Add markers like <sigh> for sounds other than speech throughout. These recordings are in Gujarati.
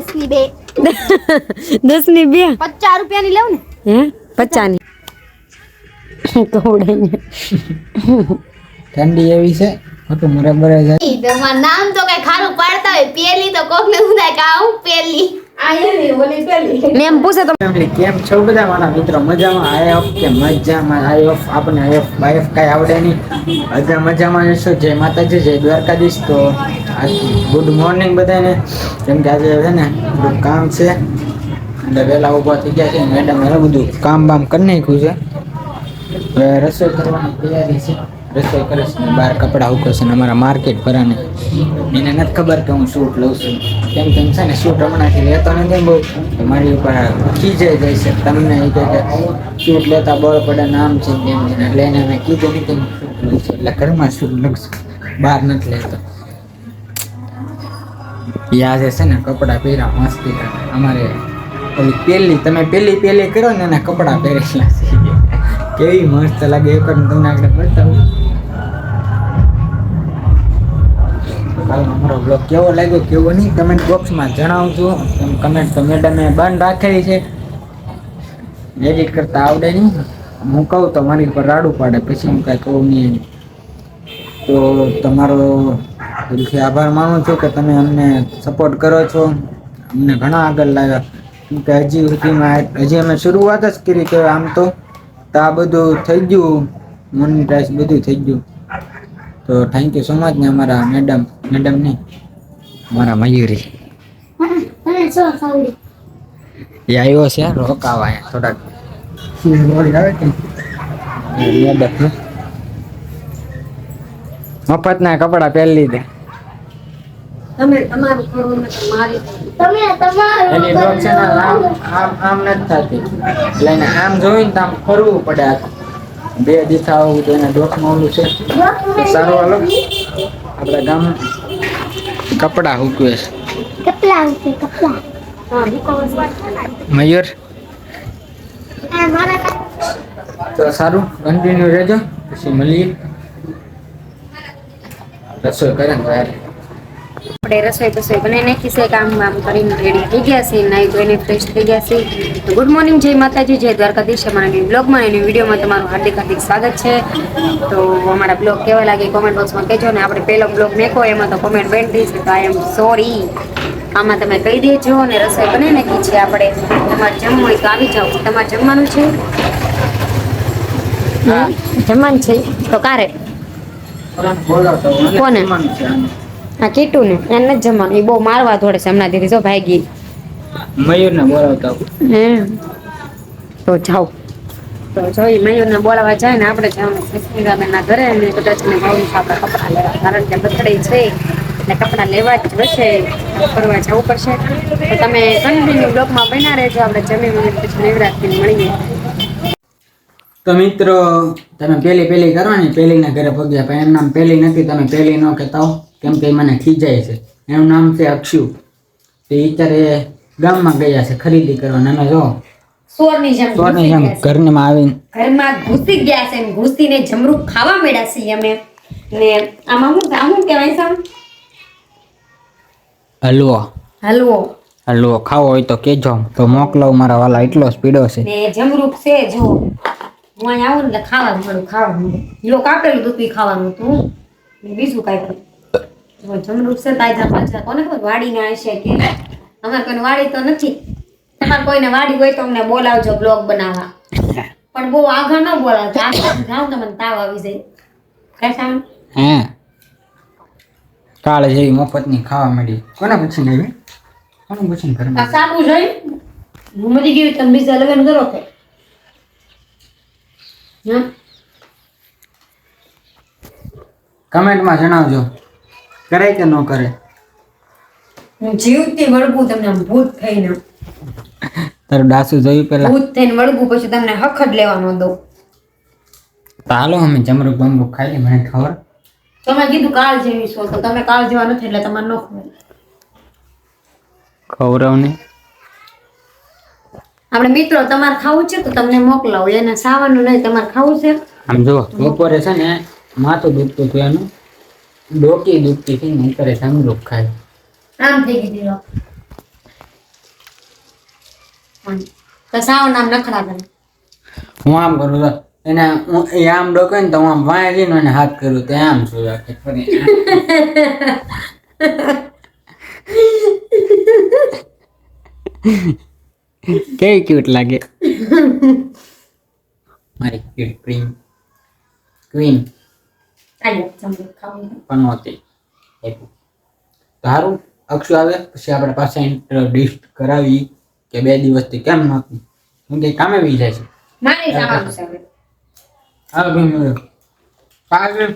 દસની બે. દસની બે? પચાસ રૂપિયાની લેવું ને? હે? પચાની કવડાઈને ઠંડી એવી છે? બરાબર તમારું નામ તો કઈ ખારું પાડતા હોય. પેલી તો કોક ને શું થાય કે હું પેલી. ને એમ પૂછે તો કેમ છો બધા? મારા મિત્રો મજામાં? આઈ ઓફ કે મજામાં. આઈ ઓફ કાંઈ આવડે નહીં. બધા મજામાં જશો જય માતાજી જય દ્વારકાધીશ. તો ગુડ મોર્નિંગ બધાને. કેમ કે આજે છે ને થોડું કામ છે. એટલે વહેલા ઊભા થઈ ગયા છે મેડમ એ બધું કામ બામ કરી નાખ્યું છે. હવે રસોઈ કરવાની તૈયારી છે. રસોઈ કરે છે ને બહાર કપડાં ઉકે છે ને અમારા માર્કેટ ભરાને. એને નથી ખબર કે હું શૂટ લઉં છું. કેમ કેમ છે ને શૂટ હમણાંથી લેતો નથી ને બહુ. તો મારી ઉપર ખીજાઈ જાય છે. તમને એ કહે કે શૂટ લેતા બળ પડે ને આમ છે ને તેમ છે ને. એટલે એને મેં કીધું નહીં કે હું શૂટ લઉં છું. એટલે ઘરમાં શૂટ લઉં છું. બહાર નથી લેતો. યા જે છે ને કપડાં પહેર્યા મસ્તી કરે. અમારે ઓલી પેલી, તમે પેલી પેલી કરો ને એના કપડાં પહેરેલા છે. કેવી મસ્ત લાગે. એક વાર તમને આગળ બતાવું. કાલનો અમારો બ્લોગ કેવો લાગ્યો, કેવો નહીં કમેન્ટ બોક્સમાં જણાવજો. કમેન્ટ તો મેડમે બંધ રાખેલી છે. એડિટ કરતા આવડે નહીં. હું કહું તો મારી પર રાડું પાડે, પછી હું કાંઈ કહું નહીં તો તમારો દિલથી આભાર માનું છું કે તમે અમને સપોર્ટ કરો છો. અમને ઘણા આગળ લાગ્યા. કેમ કે હજી સુધીમાં હજી અમે શરૂઆત જ કરી કે આમ તો. તો આ બધું થઈ ગયું. મોનિટાઇઝ બધું થઈ ગયું. તો થેન્ક યુ સો મચ ને અમારા મેડમ મેડમ ને. અમારા મયુરી. એ આવ્યો છે, રોકાવા થોડાક. મફત ના કપડા પહેરી ડોક આમ આમ થતી. એટલે આમ જોઈને તો આમ ફરવું પડે. બે દિશા આવું તો એના ડોકમાં ઓલું છે. સારું હાલો. આપણા ગામ કપડા હુકવે છે. મયુર? તો સારું કન્ટિન્યુ રહેજો પછી મળીએ. રસોઈ કરે ને આપણે રસોઈ બસોઈ બનાવી નાખી છે કામ વામ કરીને રેડી થઈ ગયા છે નાઈ ધોઈને ફ્રેશ થઈ ગયા છે. તો ગુડ મોર્નિંગ જય માતાજી જય દ્વારકાધીશ. અમારા ન્યૂ બ્લોગમાં એની વિડીયોમાં તમારું હાર્દિક હાર્દિક સ્વાગત છે. તો અમારા બ્લોગ કેવા લાગે કોમેન્ટ બોક્સમાં કહેજો ને આપણે પહેલો બ્લોગ મેકો એમાં તો કોમેન્ટ બેન થઈ છે તો આઈ એમ સોરી આમાં તમે કહી દેજો અને રસોઈ બનાવી નાખી છે આપણે. તમારે જમવું હોય તો આવી જાઓ. તમારે જમવાનું છે? જમવાનું છે? તો કારે. કોને? છે કીટું ને એને નથી જમવાનું. એ બહુ મારવા ધોડે છે હમણાં દીધી જો ભાગી. મયુરને બોલાવતા હમ તો જાઓ. તો જોઈ મયુરને બોલાવવા જાય ને આપણે જવાનું ઘરે કદાચ ને ભાવની સાથે કપડાં લેવા. કારણ કે બર્થડે છે એટલે કપડાં લેવા જ જશે. ફરવા જવું પડશે. તો તમે કન્ટિન્યુ બ્લોકમાં બન્યા રહેજો. આપણે જમી મમી પછી નવરાત્રી મળીએ. તો મિત્રો તમે પેલી પેલી કરો ને પેલી ના ઘરે પગ્યા પણ એમ નામ પેલી નથી. તમે પેલી ન કહેતા હો. કેમ કે મને ખીજાય છે. એનું નામ છે અક્ષુ. તે અત્યારે ગામમાં ગયા છે ખરીદી કરવા. અને જો. સોરની જેમ ઘરમાં આવીને. ઘરમાં ઘૂસી ગયા છે. ઘૂસીને જમરૂ ખાવા મળ્યા છે અમે. ને આમાં હું આમ કહેવાય છે હલવો. હલવો. હલવો. ખાવો હોય તો કેજો. તો મોકલો મારા વાલા એટલો સ્પીડો છે. ને જમરૂપ છે જો. હું અહીંયા આવું ને ખાવાનું ખાવા મળું ખાવા મળું. લોકો આપેલું દૂધ ખાવાનું હતું. બીજું કાંઈ પણ જો જમરૂખ છે તાજા પાછા કોને ખબર વાડીના હશે કે અમારે કોઈને વાડી તો નથી. તમારે કોઈને વાડી હોય તો અમને બોલાવજો બ્લોગ બનાવવા. <laughs> પણ બહુ આગળ ન બોલાવજો. આગળ જાઉં તો મને તાવ આવી જાય. કહેતા હે? કાલે જેવી મફતની ખાવા મળી કોને પૂછીને આવી કોને પૂછીને ઘરમાં? સાબુ જોઈ? હું મરી ગઈ તમે બીજા લગ્ન કરો કે? કમેન્ટમાં જણાવજો. કરે કે ન કરે હું જીવતી વળગું તમને ભૂત થઈને. તારું ડાસુ જોયું પેલા? ભૂત થઈને વળગું પછી તમને હખડ લેવાનો દો તો હાલો અમે જમરૂક બમરૂક ખાઈ મને ખબર. તમે કીધું કાળ જેવી છો તો તમે કાળ જેવા નથી એટલે તમારે ન ખબર. કૌરવને આપણે મિત્રો તમારે ખાવું છે તો તમને મોકલાવો એને સાવાનું નહીં તમારે ખાવું છે. આમ જો બપોરે છે ને માથું દુખતું હતું એનું. ડોકી દુખતી હતી નહીં કરે જમરૂક ખાય. આમ થઈ ગઈ તો નામ નખડા કરે. હું આમ કરું તો એને એ આમ ડોકે ને તો હું આમ વાંય લઈને એને હાથ કરું તો આમ શું રાખે? ફરી કેવી ક્યુટ લાગે? મારી ક્યુટ ક્વીન ક્વીન ખાવું સારું અક્ષુ આવે પછી આપણે પાછા ઇન્ટ્રોડ્યુસ કરાવી કે બે દિવસથી કેમ નહોતી. કેમ કે કામે બી જાય છે. મારે જવાનું છે હવે. હા ભાઈ પાછળ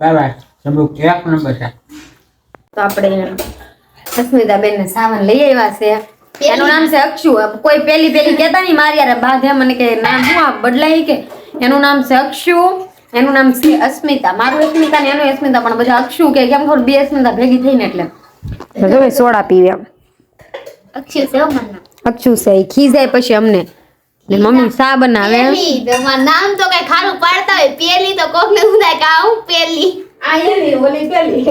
બાય બાય. સમૃદ્ધ એક નંબર છે. તો આપણે અસ્મિતાબેન ને સાવન લઈ આવ્યા છે. એનું નામ છે અક્ષુ. કોઈ પેલી પેલી કેતા નહીં મારી યાર બાધે મને કે નામ શું આ બદલાય કે? એનું નામ છે અક્ષુ. એનું નામ છે અસ્મિતા. મારું અસ્મિતા ને એનું અસ્મિતા પણ બધા અક્ષુ કે કેમ ખબર બે અસ્મિતા ભેગી થઈને એટલે. સોડા પીવે એમ. છે. અક્ષુ છે ખીજાય પછી અમને. ને મમ્મી સા બનાવે? નામ તો કઈ ખારું પાડતા હોય પેલી તો કોક ને થાય કે આ હું પેલી.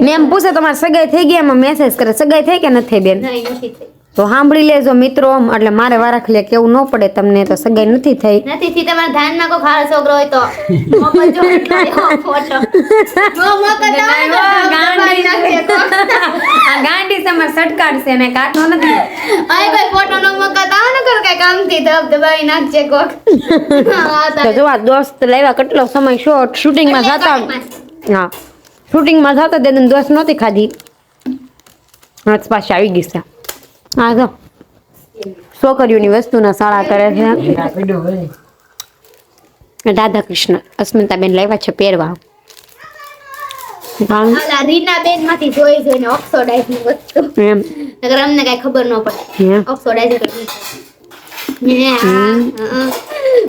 ને એમ પૂછે તમારે સગાઈ થઈ ગઈ એમાં મેસેજ કરે સગાઈ થઈ કે નથી થઈ બેન નહીં નથી થઈ. તો સાંભળી લેજો મિત્રો એટલે મારે વારાખલે કેવું ન પડે તમને તો સગાઈ નથી થઈ. નથી થી તમારા ધ્યાનમાં કોઈ છોકરો હોય તો છે ને નથી. અહીં ફોટો ન ને કરો નાખજે કોક. તો જો આ દોસ્ત લાવ્યા કેટલો સમય શોર્ટ શૂટિંગમાં થતા હા શૂટિંગમાં થતા તે દોસ્ત નહોતી ખાધી. હાથ પાછી આવી ગઈ છે. હા તો છોકરીઓની વસ્તુના સાળા કરે છે. રાધા કૃષ્ણ અસ્મિતાબેન લાવ્યા છે પહેરવા. હા, રીનાબેનમાંથી જોઈ જોઈને ઓક્સોડાઇઝની વસ્તુ. એમ. અમને કઈ ખબર ન પડે. ઓક્સોડાઇઝ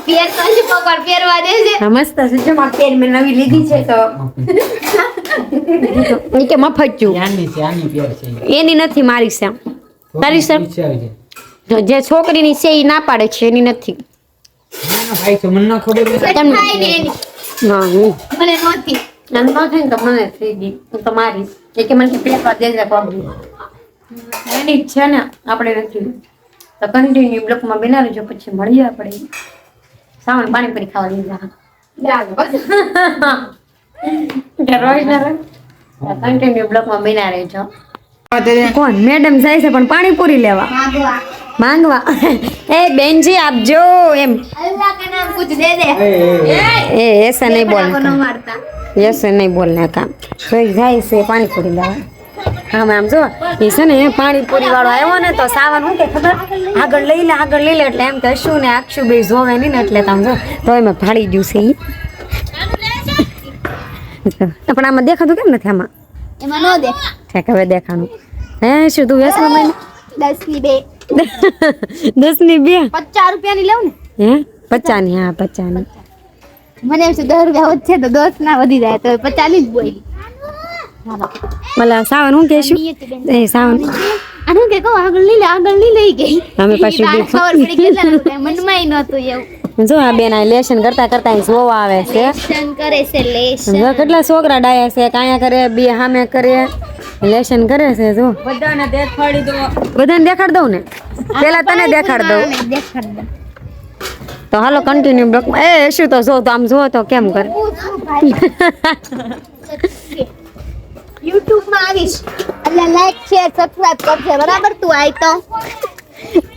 પિયર પકડ પહેરવા દે છે. મસ્ત છે. જો મારા પેર મેં નવી લીધી છે તો. કે મફત છું આની છે આની પેર છે. એની નથી મારી છે તારી સર. જે છોકરીની છે એ ના પાડે છે એની નથી. મને ખબર મને ને થઈ ગઈ એ કે એની ને આપણે નથી. તો કન્ટિન્યુ બ્લોકમાં બેના રહેજો પછી મળીએ આપણે. સાવન પાણીપુરી ખાવા લઈ જા <laughs> રોજ ના કન્ટિન્યુ બ્લોકમાં બેના રહેજો કોણ? મેડમ જાય છે પણ પાણીપુરી લેવા. માંગવા. <laughs> એ બેનજી આપજો એમ. એ એસે નહીં બોલ એસે નહીં બોલ ને કામ. જાય છે પાણીપુરી લેવા. હા મેમ જો. એ છે ને પાણીપુરી વાળો આવ્યો ને તો સાવન હું કે ખબર? આગળ લઈ લે આગળ લઈ લે એટલે એમ કશું ને આખશું બે જોવે નહીં ને એટલે તમે જો. તો એમાં ફાડી ગયું છે એ પણ આમાં દેખાતું કેમ નથી આમાં? એમાં ન દેખાય ઠેક હવે દેખાનું હે શું તું વેસમાં મહિને દસની બે દસની બે પચાસ રૂપિયા ની લઉં ને હે પચાની હા પચાની મને એમ છે દસ રૂપિયા વધશે તો દસ ના વધી જાય તો પચાસની જ બોલી ઓલા સાવન હું કહેશું? એ સાવન. આનું કે કહું આગળ લઈ લે આગળ નહીં લઈ ગઈ. અમે પાછું તારે ખબર પડી ગઈ એટલે મનમાં નહોતું એવું. જો આ બેન આ લેશન કરતા કરતા અહીં જોવા આવે છે. લેશન કરે છે લેશન. જો કેટલા છોકરા ડાયા છે કાયા કરે બે હામે કરે. લેશન કરે છે જો. બધાને દેખાડી દો. બધાને દેખાડ દઉં ને? પેલા તને દેખાડ દઉં. તો હાલો કન્ટિન્યુ બ્લોક એ શું તો જો તો આમ જો તો કેમ કરે? YouTube માં આવીશ. એટલે લાઈક શેર સબસ્ક્રાઇબ કરજે. બરાબર તું આય તો.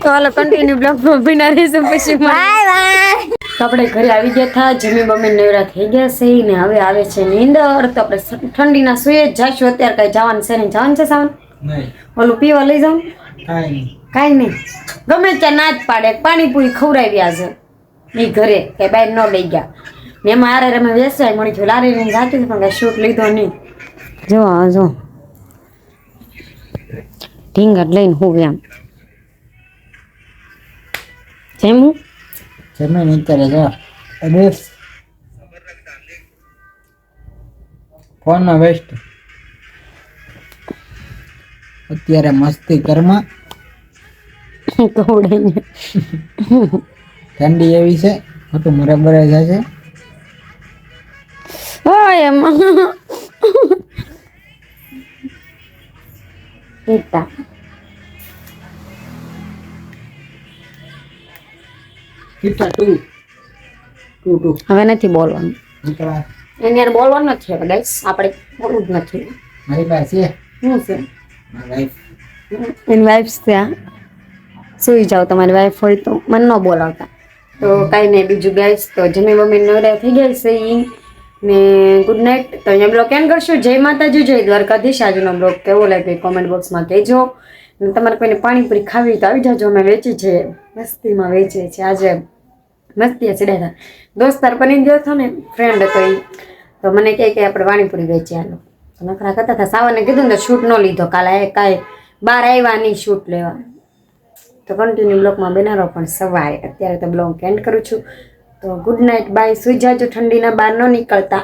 તો હાલો કન્ટિન્યુ બ્લોકમાં. ભીના રહીશું પછી બાય બાય તો આપણે ઘરે આવી ગયા હતા જમી બમી નવરા થઈ ગયા છે. ને હવે આવે છે નીંદર. તો આપણે ઠંડીના સુએ જ જઈશું અત્યારે કઈ જવાનું છે નહીં. જવાનું છે સાવન ઓલું પીવા લઈ જાઉં? કાંઈ નહીં. ગમે ત્યાં ના જ પાડે. પાણીપુરી ખવડાવ્યા છે એ ઘરે. કે બહાર ન લઈ ગયા. ને એમાં આરે રમે વેસાય મળી ગયું. લારી લઈને જાતી પણ કાંઈ શૂટ લીધો નહીં. જો આ જો. ઢીંગર લઈને હું એમ. જેમ હું. જમીન અત્યારે જો અરે ફોન વેસ્ટ અત્યારે મસ્તી કરમાં ઠંડી એવી છે મોટું બરાબર ઓય એમ પિક્ચર ટુ. Two two. હવે નથી બોલવાનું. એને યાર બોલવાનું નથી હવે ગાઈસ આપણે બોલવું જ નથી. મારી પાસે છે. શું છે? એની વાઈફ ત્યાં સુઈ જાઓ તમારી વાઈફ હોય તો. મને ન બોલાવતા. તો કાંઈ નહીં બીજું ગાઈસ તો જમી મમ્મી નવરા થઈ ગયા છે એ ને ગુડ નાઇટ તો અહીંયા બ્લોગ એન્ડ કરશું. જય માતાજી જય દ્વારકાધીશ. આજનો બ્લોગ કેવો લાગ્યો કોમેન્ટ બોક્સમાં કહેજો. ને તમારે કોઈને પાણીપુરી ખાવી તો આવી જાજો. અમે વેચી છે. મસ્તીમાં વેચીએ છીએ આજે મસ્તી ચડ્યા હતા. દોસ્તાર બની ગયો હતો ને ફ્રેન્ડ હતો એ તો મને કહે કે આપણે પાણીપુરી વેચી આલો. તો નખરા કરતા હતા સાવરને કીધું ને, શૂટ ન લીધો, કાલે કાંઈ બહાર આવ્યા નહીં શૂટ લેવા. તો કન્ટિન્યુ બ્લોગમાં બનાવો પણ સવારે, અત્યારે તો બ્લોગ એન્ડ કરું છું. તો ગુડ નાઇટ બાય સુઈ જાજો, ઠંડીના બહાર ન નીકળતા.